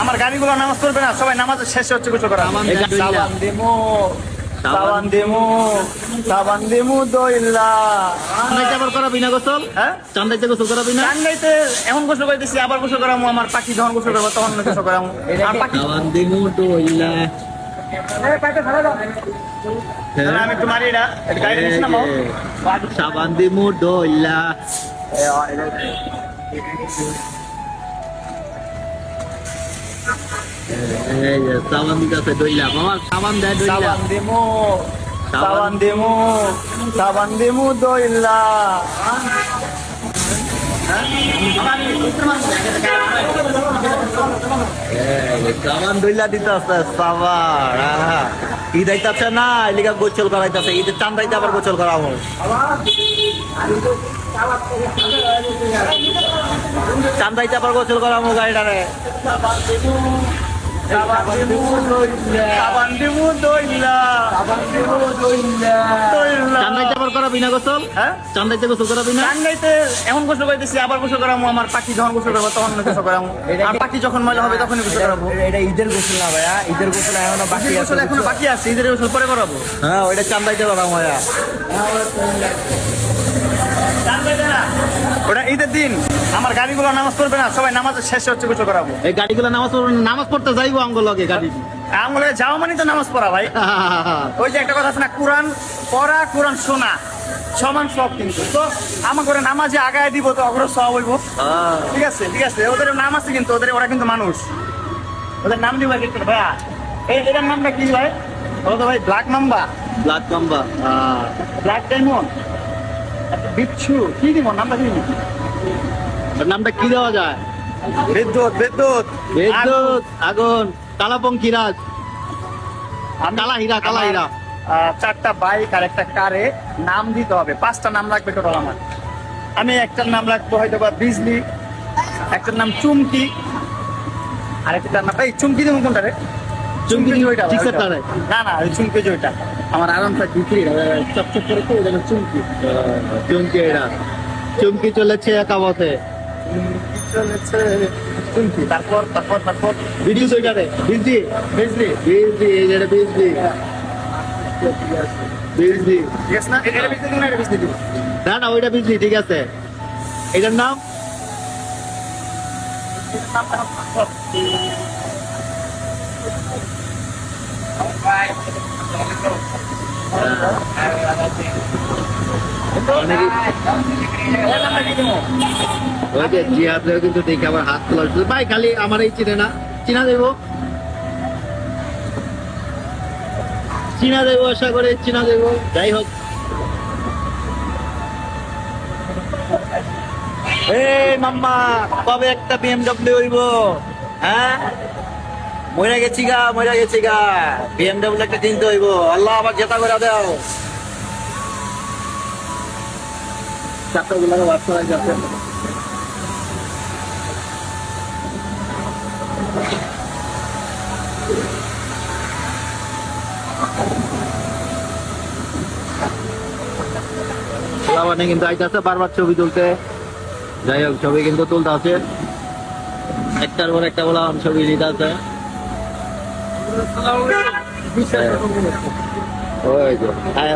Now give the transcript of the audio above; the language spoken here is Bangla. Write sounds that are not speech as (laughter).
আমার গাড়িগুলো নামাজ পড়বে না সবাই নামাজ শেষে হচ্ছে গোসল করা। সাবান দিমু সাবান। দিমু দইলা। চান্দাইতে আবার করাবি না গোসল? হ্যাঁ? চান্দাইতে গোসল করাবি না? টাঙ্গাইতে এখন গোসল করে দিছি আবার গোসল করামু আমার পাখি যখন গোসল করব তখন গোসল করামু। আর পাখি সাবান দিমু ডইলা আমি একটু মারি এটা এটা গাড়ি দিস না সাবান দিমু যে সাবান দিতেছে দইলা। মামা সাবান দেয় ডইলা সাবান দিমু সাবান। দিমু সাবান দিমু দইলা। এই, সাবান ডইলা দিতেছে সাবান। ঈদ আইতাছে না এলিগা গোসল করাইতাছে ঈদের চান্দাইতে আবার গোসল করাবো। চান্দাইতে আবার গোসল করাবো গাড়িটারে। চান্দাইতে করাবি না গোসল হ্যাঁ? চান্দাইতে গোসল করাবি না? টাঙ্গাইতে এখন গোসল করে দিছি আবার গোসল করামু আমার পাখি যখন গোসল করব তখন গোসল করামু। আর পাখি যখন ময়লা হবে তখনই গোসল করাবো। এটা ঈদের গোসল না ভাইয়া ঈদের গোসল এখনও বাকি আছে গোসল এখনও বাকি আছে ঈদের গোসল পরে করাবো। হ্যাঁ ওইটা চান্দাইতে করাবো ভাইয়া। ওটা ঈদের দিন। আমার গাড়িগুলো নামাজ পড়বে না সবাই নামাজের শেষে হচ্ছে গোসল করাবো। এই গাড়িগুলো নামাজ পড়বে নামাজ পড়তে যাইবো আঙ্গ লগে গাড়ি। আমলে যাও মানে তো নামাজ পড়া ভাই। (laughs) ওই যে একটা কথা আছে না কোরআন পড়া কোরআন শোনা। সমান সব কিন্তু। তো আমার করে নামাজে আগায় দিব তো অগ্র সব হইব। ঠিক আছে ঠিক আছে। ওদের নাম আছে কিন্তু ওদের ওরা কিন্তু মানুষ। ওদের নাম দিব কিন্তু ভাইয়া। এই এটার নামটা কি ভাই? ও তো ভাই ব্ল্যাক মাম্বা ব্লাড কাম্বা ব্ল্যাক ডায়মন্ড বিচ্ছু। কি দিব? নামটা কি নামটা কি দেওয়া যায়? বিদ্যুৎ বিদ্যুৎ। বিদ্যুৎ আগুন। কালাপঙ্কি রাজ কালা হীরা, কালা হীরা। চারটা বাইক আর একটা কারে নাম দিতে হবে। পাঁচটা নাম লাগবে টোটাল আমার। আমি একটার নাম রাখব হয়তো বা বিজলি একটার নাম চুমকি আর একটার নাম এই চুমকি দেবো কোনটা রে? চুমকি ওইটা। না না ওই চুমকি ওইটা আমার আরাম থাকবে চপচপ করে তো চুমকি চুমকি এরা চুমকি চলেছে একা পথে চলেছে চুমকি তারপর তারপর তারপর। ওইটারে বিজলি বিজলি বিজলি এই যেটা বিজলি বিজলি। না না ওইটা বিজলি ঠিক আছে। এটার নাম? ওই যে জিহাদের কিন্তু দেখে আমার হাত তোলা ভাই খালি আমার এই চিনে না। চিনা দেবো? চিনা দেবো আশা করে, চিনা দেবো। যাই হোক। মাম্মা, কবে একটা বিএমডব্লিউ হইব? হ্যাঁ? মরে গেছি গা মরে গেছি গা। বিএমডব্লিউ একটা কিনতে হইব। আল্লাহ আবার জেতা করে দাও। বাচ্চা মানে কিন্তু আইতাছে, বারবার ছবি তুলতে। যাই হোক, ছবি কিন্তু তুলতে আছে একটার পর একটা বলা ছবি নিতে আছে ওই যে হ্যাঁ